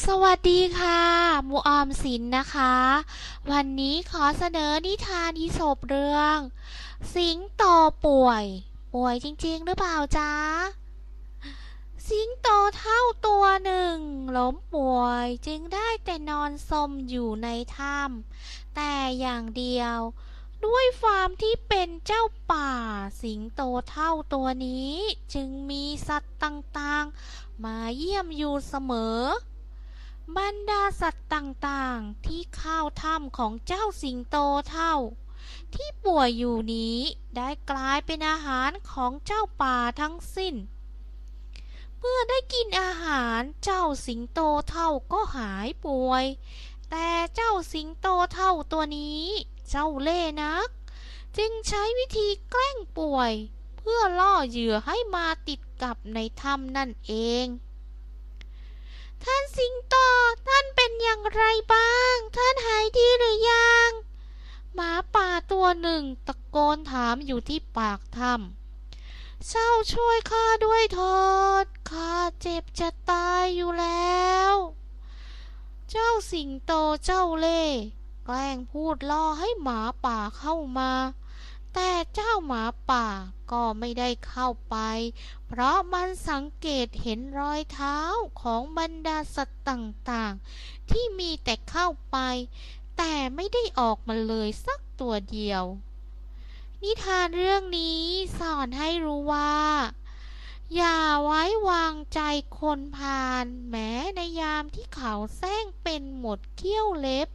สวัสดีค่ะ มูออมสินนะคะ วันนี้ขอเสนอนิทานอีสปเรื่อง สิงโตป่วย ป่วยจริงๆ หรือเปล่าจ๊ะ สิงโตเท่าตัวหนึ่งล้มป่วยจึงได้แต่นอนสมอยู่ในถ้ำแต่อย่างเดียว ด้วยความที่เป็นเจ้าป่า สิงโตเท่าตัวนี้ จึงมีสัตว์ต่างๆ มาเยี่ยมอยู่เสมอ บรรดาสัตว์ต่างๆ ที่เข้าถ้ำของเจ้าสิงโตเท่า ที่ป่วยอยู่นี้ได้กลายเป็นอาหารของเจ้าป่าทั้งสิ้น เมื่อได้กินอาหารเจ้าสิงโตเท่าก็หายป่วย แต่เจ้าสิงโตเท่าตัวนี้ เจ้าเล่นัก จึงใช้วิธีแกล้งป่วย เพื่อล่อเหยื่อให้มาติดกับในถ้ำนั่นเอง ท่านสิงโต ท่าน อย่างไรบ้าง ท่านหายดีหรือยัง หมาป่าตัวหนึ่งตะโกนถามอยู่ที่ปากถ้ำเจ้าช่วยข้าด้วยเถิดข้าเจ็บจะตายอยู่แล้ว เจ้าสิงโตเจ้าเล่แกล้งพูดล่อให้หมาป่าเข้ามา แต่เจ้าหมาป่าก็ไม่ได้เข้าไป เพราะมันสังเกตเห็นรอยเท้าของบรรดาสัตว์ต่างๆ ที่มีแต่เข้าไป แต่ไม่ได้ออกมาเลยสักตัวเดียว นิทานเรื่องนี้สอนให้รู้ว่า อย่าไว้วางใจคนพาลแม้ในยามที่เขาแซงเป็นหมดเขี้ยวเล็บ